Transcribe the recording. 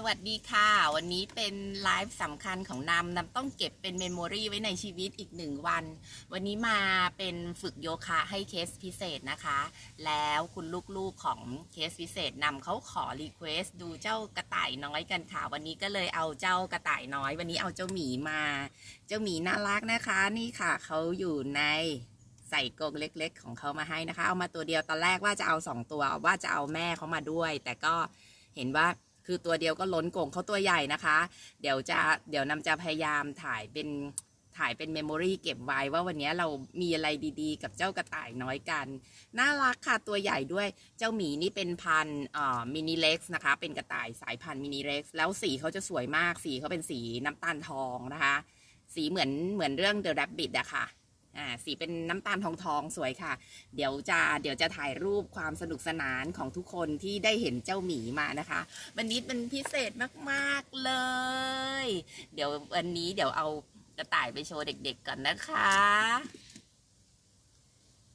สวัสดีค่ะ วันนี้เป็นไลฟ์สำคัญของนำนำต้องเก็บเป็นเมมโมรีไว้ในชีวิตอีกหนึ่งวัน วันนี้มาเป็นฝึกโยคะให้เคสพิเศษนะคะ แล้วคุณลูกๆของเคสพิเศษนำเขาขอรีเควสดูเจ้ากระต่ายน้อยกันค่ะ วันนี้ก็เลยเอาเจ้ากระต่ายน้อย วันนี้เอาเจ้าหมีมา เจ้าหมีน่ารักนะคะ นี่ค่ะเขาอยู่ในใส่กรงเล็ก ๆ ของเขามาให้นะคะ เอามาตัวเดียวตอนแรกว่าจะเอาสองตัวว่าจะเอาแม่เขามาด้วย แต่ก็เห็นว่า คือตัวเดียวก็ล้นกงเขาตัวใหญ่นะคะ เดี๋ยวจะเดี๋ยวนำจะพยายามถ่ายเป็นถ่ายเป็นเมมโมรีเก็บไว้ว่าวันนี้เรามีอะไรดีๆ กับเจ้ากระต่ายน้อยกัน น่ารักค่ะตัวใหญ่ด้วยเจ้าหมีนี่เป็นพันธุ์มินิเล็กซ์นะคะ เป็นกระต่ายสายพันธุ์มินิเล็กซ์แล้วสีเขาจะสวยมากสีเขาเป็นสีน้ำตาลทองนะคะ สีเหมือนเหมือนเรื่อง The Rabbit อะค่ะ อ่าสีเป็นน้ำตาลทองทองๆสวยค่ะ เดี๋ยวจะเดี๋ยวจะถ่ายรูปความสนุกสนานของทุกคนที่ได้เห็นเจ้าหมีมานะคะ วันนี้เป็นพิเศษมากๆเลย เดี๋ยววันนี้เดี๋ยวเอากระต่ายไปโชว์เด็กๆก่อนนะคะ